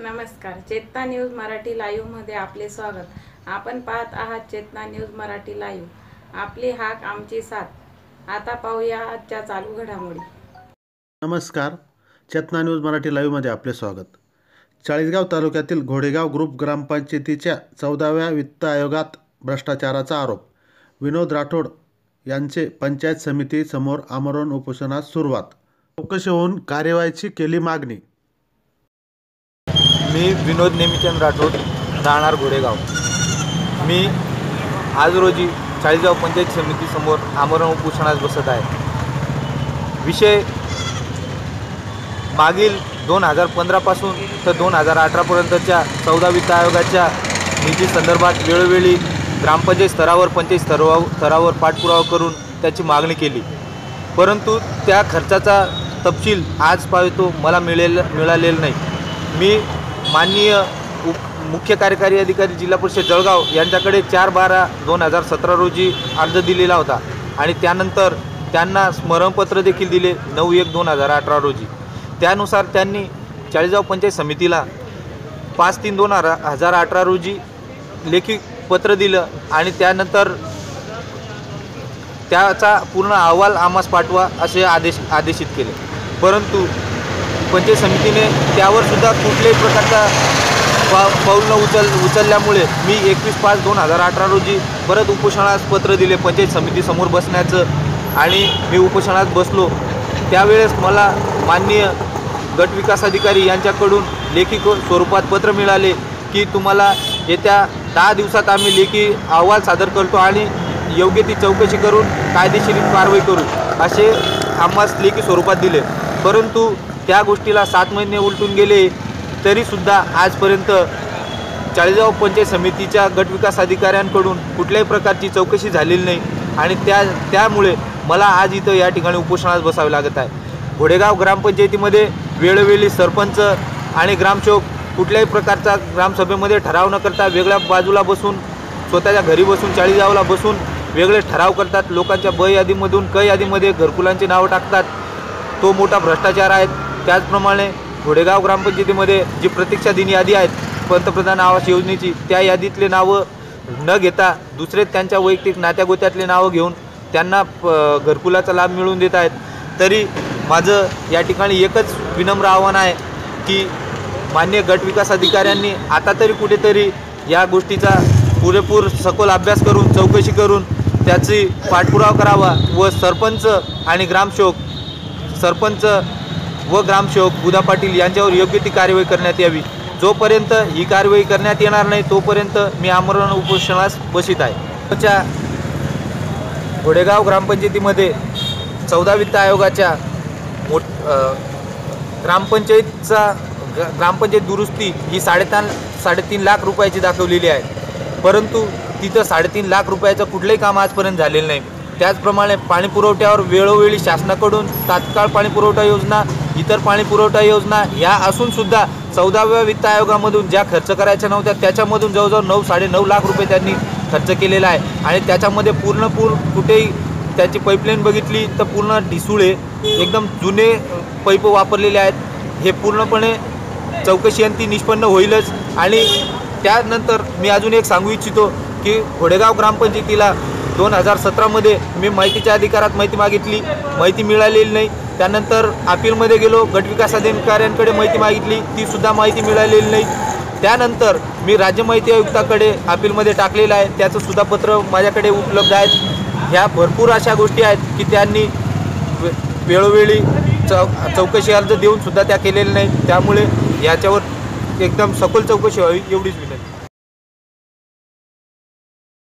नमस्कार. चेतना न्यूज मराठी लाईव्हमध्ये आपले स्वागत. आपण पाहत आहात चेतना न्यूज मराठी लाईव्ह आपली हाक आमची साथ. आता पाहूया आजच्या चालू घडामोडी. नमस्कार. चेतना न्यूज मराठी लाईव्हमध्ये आपले स्वागत. चाळीसगाव तालुक्यातील घोडेगाव ग्रुप ग्रामपंचायतीच्या चौदाव्या वित्त आयोगात भ्रष्टाचाराचा आरोप. विनोद राठोड यांचे पंचायत समितीसमोर आमरण उपोषणास सुरुवात. चौकशी होऊन कार्यवाहीची केली मागणी. मी विनोद नेमीचंद राठोड राहणार घोडेगाव. मी आज रोजी चाळीसगाव पंचायत समितीसमोर आमरण उपोषणास बसत आहे. विषय मागील दोन हजार पंधरापासून तर दोन हजार अठरापर्यंतच्या चौदा वित्त आयोगाच्या निधी संदर्भात वेळोवेळी ग्रामपंचायत स्तरावर पंचायत स्तरावर स्तरावर पाठपुरावा करून त्याची मागणी केली. परंतु त्या खर्चाचा तपशील आज पाहतो मला मिळेल मिळालेला नाही. मी माननीय उप मुख्य कार्यकारी अधिकारी जिल्हा परिषद जळगाव यांच्याकडे चार बारा दोन हजार सतरा रोजी अर्ज दिलेला होता. आणि त्यानंतर त्यांना स्मरणपत्र देखील दिले नऊ एक दोन हजार अठरा रोजी. त्यानुसार त्यांनी चाळीसगाव पंचायत समितीला पाच तीन दोन हजार हजार अठरा रोजी लेखी पत्र दिलं आणि त्यानंतर त्याचा पूर्ण अहवाल आम्हास पाठवा असे आदेश आदेशित केले. परंतु पंचायत समितीने त्यावर सुद्धा कुठल्याही प्रकारचा पा पाऊल न उचल उचलल्यामुळे मी एकवीस पाच दोन हजार अठरा रोजी परत उपोषणास पत्र दिले पंचायत समितीसमोर बसण्याचं. आणि मी उपोषणात बसलो. त्यावेळेस मला माननीय गटविकास अधिकारी यांच्याकडून लेखी क- स्वरूपात पत्र मिळाले की तुम्हाला येत्या दहा दिवसात आम्ही लेखी अहवाल सादर करतो आणि योग्य ती चौकशी करून कायदेशीर कारवाई करू असे आम्हास लेखी स्वरूपात दिले. परंतु त्या गोष्टीला सात महिने उलटून गेले तरीसुद्धा आजपर्यंत चाळीसगाव पंचायत समितीच्या गटविकास अधिकाऱ्यांकडून कुठल्याही प्रकारची चौकशी झालेली नाही आणि त्या त्यामुळे मला आज इथं या ठिकाणी उपोषणास बसावे लागत आहे. घोडेगाव ग्रामपंचायतीमध्ये वेळोवेळी सरपंच आणि ग्रामसेवक कुठल्याही प्रकारचा ग्रामसभेमध्ये ठराव न करता वेगळ्या बाजूला बसून स्वतःच्या घरी बसून चाळीसगावला बसून वेगळे ठराव करतात. लोकांच्या ब यादीमधून क यादीमध्ये घरकुलांची नावं टाकतात. तो मोठा भ्रष्टाचार आहे. त्याचप्रमाणे घोडेगाव ग्रामपंचायतीमध्ये जी प्रतीक्षा दिन यादी आहेत पंतप्रधान आवास योजनेची त्या यादीतले नावं न घेता दुसरे त्यांच्या वैयक्तिक नात्यागोत्यातले नावं घेऊन त्यांना प- घरकुलाचा लाभ मिळवून देत आहेत. तरी माझं या ठिकाणी एकच विनम्र आव्हान आहे की मान्य गट विकास अधिकाऱ्यांनी आता तरी कुठेतरी या गोष्टीचा पुरेपूर सखोल अभ्यास करून चौकशी करून त्याची पाठपुरावा करावा व सरपंच आणि ग्रामसेवक सरपंच व ग्रामसेवक बुधा पाटील यांच्यावर योग्य ती कार्यवाही करण्यात यावी. जोपर्यंत ही कारवाई करण्यात येणार नाही तोपर्यंत मी आमरण उपोषणास बसित आहे. च्या घोडेगाव ग्रामपंचायतीमध्ये चौदा वित्त आयोगाच्या मोठ ग्रामपंचायतचा ग्रामपंचायत दुरुस्ती ही साडेतीन साडेतीन लाख रुपयाची दाखवलेली आहे. परंतु तिथं साडेतीन लाख रुपयाचं कुठलंही काम आजपर्यंत झालेलं नाही. त्याचप्रमाणे पाणीपुरवठ्यावर वेळोवेळी शासनाकडून तात्काळ पाणीपुरवठा योजना इतर पाणी पुरवठा योजना या असूनसुद्धा चौदाव्या वित्त आयोगामधून ज्या खर्च करायच्या नव्हत्या त्याच्यामधून जवळजवळ नऊ साडेनऊ लाख रुपये त्यांनी खर्च केलेला आहे. आणि त्याच्यामध्ये पूर्णपूर कुठेही त्याची पाईपलाईन बघितली तर पूर्ण ढिसुळे एकदम जुने पैप वापरलेले आहेत. हे पूर्णपणे चौकशी आणि ती निष्पन्न होईलच. आणि त्यानंतर मी अजून एक सांगू इच्छितो की घोडेगाव ग्रामपंचायतीला दोन हजार सतरामध्ये मी माहितीच्या अधिकारात माहिती मागितली माहिती मिळालेली नाही. त्यानंतर अपीलमध्ये गेलो गटविकास अधिकाऱ्यांकडे माहिती मागितली तीसुद्धा माहिती मिळालेली नाही. त्यानंतर मी राज्य माहिती आयुक्ताकडे अपीलमध्ये टाकलेलं आहे. त्याचं सुद्धा पत्र माझ्याकडे उपलब्ध आहेत. ह्या भरपूर अशा गोष्टी आहेत की त्यांनी वे- वेळोवेळी चौ चौकशी अर्ज देऊन सुद्धा त्या केलेल्या नाहीत. त्यामुळे याच्यावर एकदम सखोल चौकशी व्हावी एवढीच विनंती.